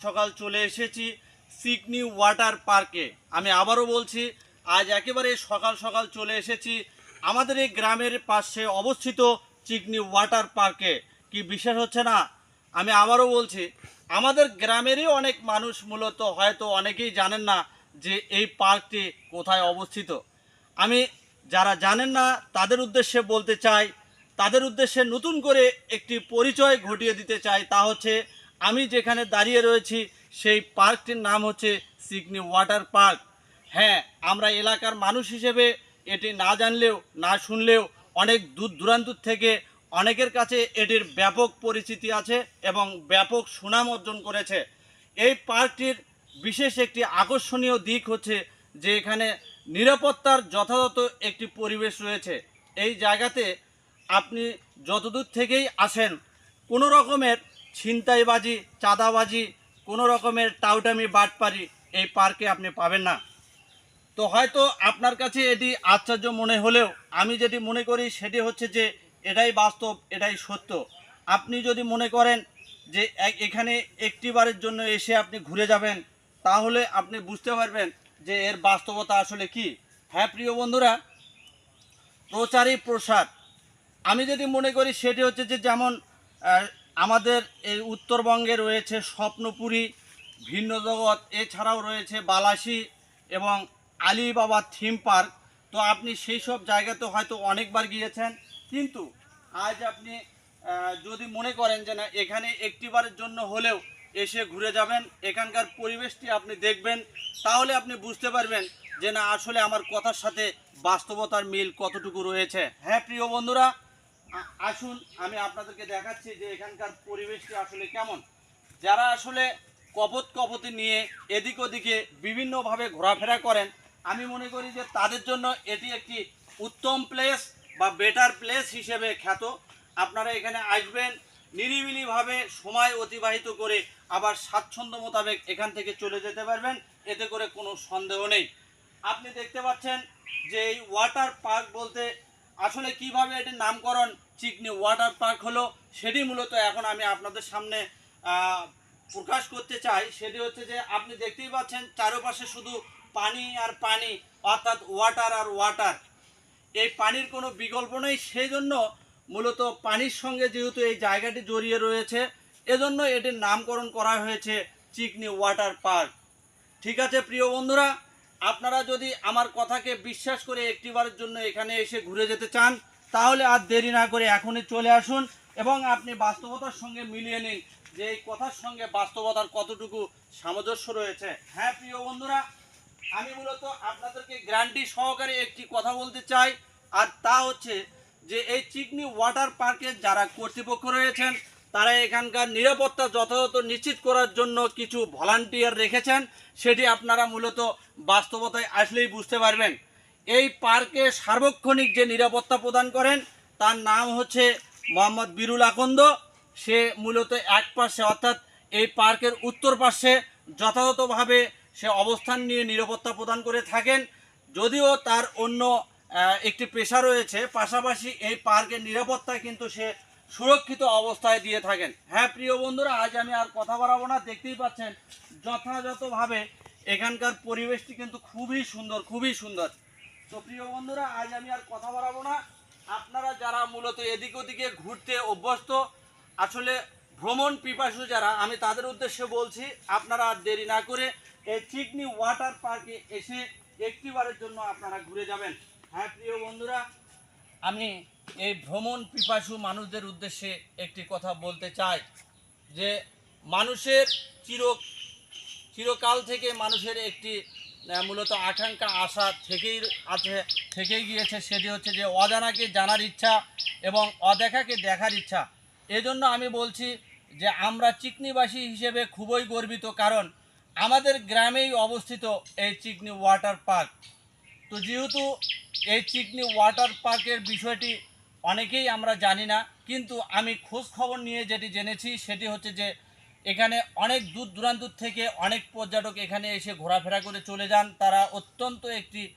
সকাল চলে এসেছি সিকনি ওয়াটার পার্কে। আমি আবারও বলছি, আজ একেবারে সকাল সকাল চলে এসেছি আমাদের এই গ্রামের পাশে অবস্থিত চিকনি ওয়াটার পার্কে। কি বিশ্বাস হচ্ছে না? আমি আবারও বলছি, আমাদের গ্রামেরই অনেক মানুষ মূলত, হয়তো অনেকেই জানেন না যে এই পার্কটি কোথায় অবস্থিত। আমি যারা জানেন না, তাদের উদ্দেশ্যে বলতে চাই, তাদের উদ্দেশ্যে নতুন করে একটি পরিচয় ঘটিয়ে দিতে চাই, তা হচ্ছে আমি যেখানে দাঁড়িয়ে রয়েছি, সেই পার্কটির নাম হচ্ছে সিগনি ওয়াটার পার্ক। হ্যাঁ আমরা এলাকার মানুষ হিসেবে এটি না জানলেও, না শুনলেও অনেক দূর দূরান্ত থেকে অনেকের কাছে এটির ব্যাপক পরিচিতি আছে এবং ব্যাপক সুনাম অর্জন করেছে। এই পার্কটির বিশেষ একটি আকর্ষণীয় দিক হচ্ছে যে এখানে নিরাপত্তার যথাযথ একটি পরিবেশ রয়েছে। এই জায়গাতে আপনি যতদূর থেকেই আসেন, কোনো রকমের ছিনতাইবাজি, চাঁদাবাজি, কোনো রকমের টাউটামি, বাটপারি এই পার্কে আপনি পাবেন না। তো হয়তো আপনার কাছে এটি আশ্চর্য মনে হলেও আমি যেটি মনে করি সেটি হচ্ছে যে এটাই বাস্তব, এটাই সত্য। আপনি যদি মনে করেন যে এখানে একটিবারের জন্য এসে আপনি ঘুরে যাবেন, তাহলে আপনি বুঝতে পারবেন যে এর বাস্তবতা আসলে কি। হ্যাঁ প্রিয় বন্ধুরা প্রচারই প্রসার। আমি যদি মনে করি সেটি হচ্ছে যে যেমন আমাদের এই উত্তরবঙ্গে রয়েছে স্বপ্নপুরী, ভিন্ন জগৎ, এছাড়াও রয়েছে বালাসি এবং আলিবাবা থিম পার্ক। তো আপনি সেই সব জায়গাতে হয়তো অনেকবার গিয়েছেন, কিন্তু আজ আপনি যদি মনে করেন যে না, এখানে একটিবারের জন্য হলেও এসে ঘুরে যাবেন, এখানকার পরিবেশটি আপনি দেখবেন, তাহলে আপনি বুঝতে পারবেন যে না, আসলে আমার কথার সাথে বাস্তবতার মিল কতটুকু রয়েছে। হ্যাঁ প্রিয় বন্ধুরা আসুন, আমি আপনাদেরকে দেখাচ্ছি যে এখানকার পরিবেশটি আসলে কেমন। যারা আসলে কপত কপতি নিয়ে এদিক ওদিকে বিভিন্নভাবে ঘোরাফেরা করেন, আমি মনে করি যে তাদের জন্য এটি একটি উত্তম প্লেস বা বেটার প্লেস হিসেবে খ্যাত। আপনারা এখানে আসবেন, নিরিবিলিভাবে সময় অতিবাহিত করে আবার স্বাচ্ছন্দ্য মোতাবেক এখান থেকে চলে যেতে পারবেন, এতে করে কোনো সন্দেহ নেই। আপনি দেখতে পাচ্ছেন যে এই ওয়াটার পার্ক বলতে আসলে কীভাবে এটির নামকরণ চিকনি ওয়াটার পার্ক হলো সেটি মূলত এখন আমি আপনাদের সামনে প্রকাশ করতে চাই। সেটি হচ্ছে যে আপনি দেখতেই পাচ্ছেন চারপাশে শুধু পানি আর পানি, অর্থাৎ ওয়াটার আর ওয়াটার। এই পানির কোনো বিকল্প নেই সেই জন্য মূলত পানির সঙ্গে যেহেতু এই জায়গাটি জড়িয়ে রয়েছে, এজন্য এটির নামকরণ করা হয়েছে চিকনি ওয়াটার পার্ক। ঠিক আছে, প্রিয় বন্ধুরা আপনারা যদি আমার কথাকে বিশ্বাস করে একটিবারের জন্য এখানে এসে ঘুরে যেতে চান, তাহলে আর দেরি না করে এখনই চলে আসুন এবং আপনি বাস্তবতার সঙ্গে মিলিয়ে নিন যে এই কথার সঙ্গে বাস্তবতার কতটুকু সামঞ্জস্য রয়েছে। হ্যাঁ প্রিয় বন্ধুরা, আমি মূলত আপনাদেরকে গ্যারান্টি সহকারে একটি কথা বলতে চাই, আর তা হচ্ছে যে এই চিকনি ওয়াটার পার্কের যারা কর্তৃপক্ষ রয়েছেন তারা এখানকার নিরাপত্তা যথাযথ নিশ্চিত করার জন্য কিছু ভলান্টিয়ার রেখেছেন, সেটি আপনারা মূলত বাস্তবতায় আসলেই বুঝতে পারবেন। এই পার্কে সার্বক্ষণিক যে নিরাপত্তা প্রদান করেন, তার নাম হচ্ছে মোহাম্মদ বিরুল আকন্দ। সে মূলত এক পাশে অর্থাৎ এই পার্কের উত্তর পাশে যথাযথভাবে সে অবস্থান নিয়ে নিরাপত্তা প্রদান করে থাকেন। যদিও তার অন্য একটি পেশা রয়েছে, পাশাপাশি এই পার্কের নিরাপত্তা কিন্তু সে সুরক্ষিত অবস্থায় দিয়ে থাকেন। হ্যাঁ প্রিয় বন্ধুরা, আজ আমি আর কথা বাড়াবো না। দেখতেই পাচ্ছেন, যথাযথভাবে এখানকার পরিবেশটি কিন্তু খুবই সুন্দর খুবই সুন্দর। তো প্রিয় বন্ধুরা, আজ আমি আর কথা বাড়াবো না। আপনারা যারা মূলত এদিক ওদিকে ঘুরতে অভ্যস্ত, আসলে ভ্রমণ পিপাসু যারা, আমি তাদের উদ্দেশ্যে বলছি, আপনারা আর দেরি না করে এই চিকনি ওয়াটার পার্কে এসে একটিবারের জন্য আপনারা ঘুরে যাবেন। হ্যাঁ প্রিয় বন্ধুরা, আমি এই ভ্রমণ পিপাসু মানুষদের উদ্দেশ্যে একটি কথা বলতে চাই, যে মানুষের চির, চিরকাল থেকে মানুষের একটি মূলত আকাঙ্ক্ষা, আশা থেকেই আছে, থেকেই গিয়েছে, সেটি হচ্ছে যে অজানাকে জানার ইচ্ছা এবং অদেখাকে দেখার ইচ্ছা। এজন্য আমি বলছি যে আমরা চিকনিবাসী হিসেবে খুবই গর্বিত, কারণ আমাদের গ্রামেই অবস্থিত এই চিকনি ওয়াটার পার্ক। তো যেহেতু এই চিকনি ওয়াটার পার্কের বিষয়টি অনেকেই আমরা জানি না, কিন্তু আমি খোঁজ খবর নিয়ে যেটি জেনেছি সেটি হচ্ছে যে এখানে অনেক দূর দূরান্ত থেকে অনেক পর্যটক এখানে এসে ঘোরাফেরা করে চলে যান। তারা অত্যন্ত একটি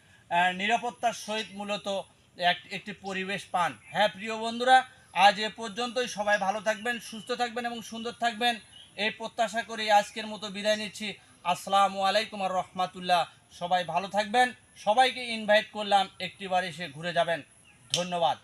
নিরাপত্তার সহিত মূলত এক- একটি পরিবেশ পান। হ্যাঁ প্রিয় বন্ধুরা, আজ এ পর্যন্তই। সবাই ভালো থাকবেন, সুস্থ থাকবেন এবং সুন্দর থাকবেন। এই প্রত্যাশা করে আজকের মতো বিদায় নিচ্ছি। আসসালামু আলাইকুম আর রহমাতুল্লাহ। সবাই ভালো থাকবেন। সবাইকে ইনভাইট করলাম, একটিবার এসে ঘুরে যাবেন। ধন্যবাদ।